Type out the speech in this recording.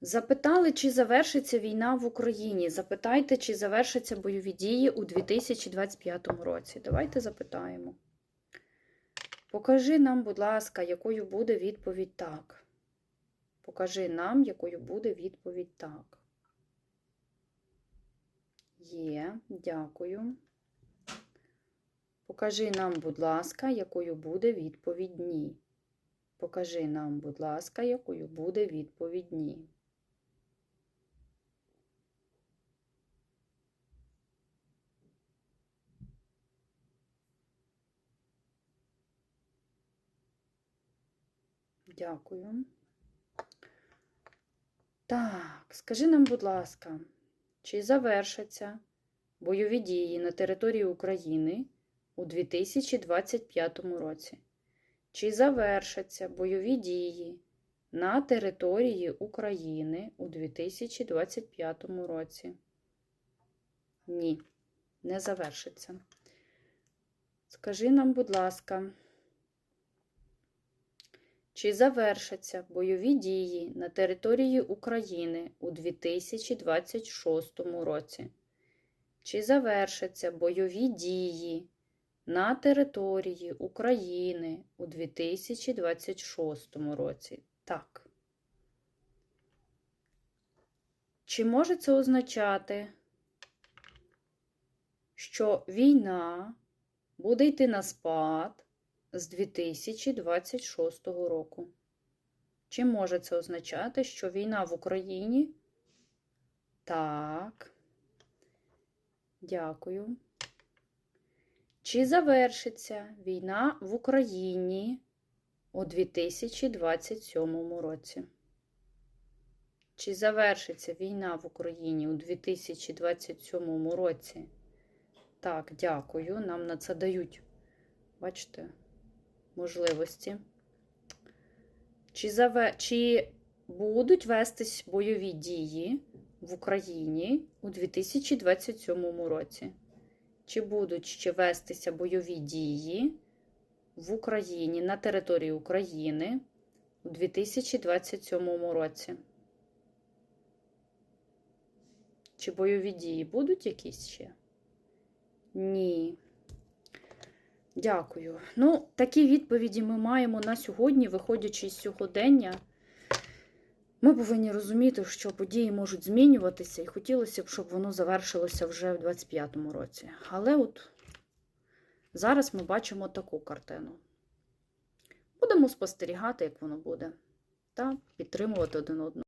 Запитали, чи завершиться війна в Україні. Запитайте, чи завершаться бойові дії у 2025 році. Давайте запитаємо. Покажи нам, будь ласка, якою буде відповідь так. Покажи нам, якою буде відповідь так. Є, дякую. Покажи нам, будь ласка, якою буде відповідь ні. Покажи нам, будь ласка, якою буде відповідь ні. Дякую. Так, скажи нам, будь ласка, чи завершаться бойові дії на території України у 2025 році? Чи завершаться бойові дії на території України у 2025 році? Ні, не завершиться. Скажи нам, будь ласка, чи завершаться бойові дії на території України у 2026 році? Чи завершаться бойові дії на території України у 2026 році? Так. Чи може це означати, що війна буде йти на спад з 2026 року? Чи може це означати, що війна в Україні? Так. Дякую. Чи завершиться війна в Україні у 2027 році? Чи завершиться війна в Україні у 2027 році? Так, дякую. Нам на це дають, бачите, можливості. Чи, заве... Чи будуть вестись бойові дії в Україні у 2027 році? Чи будуть ще вестися бойові дії в Україні на території України у 2027 році? Чи бойові дії будуть якісь ще? Ні. Дякую. Ну, такі відповіді ми маємо на сьогодні, виходячи з сьогодення. Ми повинні розуміти, що події можуть змінюватися, і хотілося б, щоб воно завершилося вже в 25-му році. Але от зараз ми бачимо таку картину. Будемо спостерігати, як воно буде, та підтримувати один одного.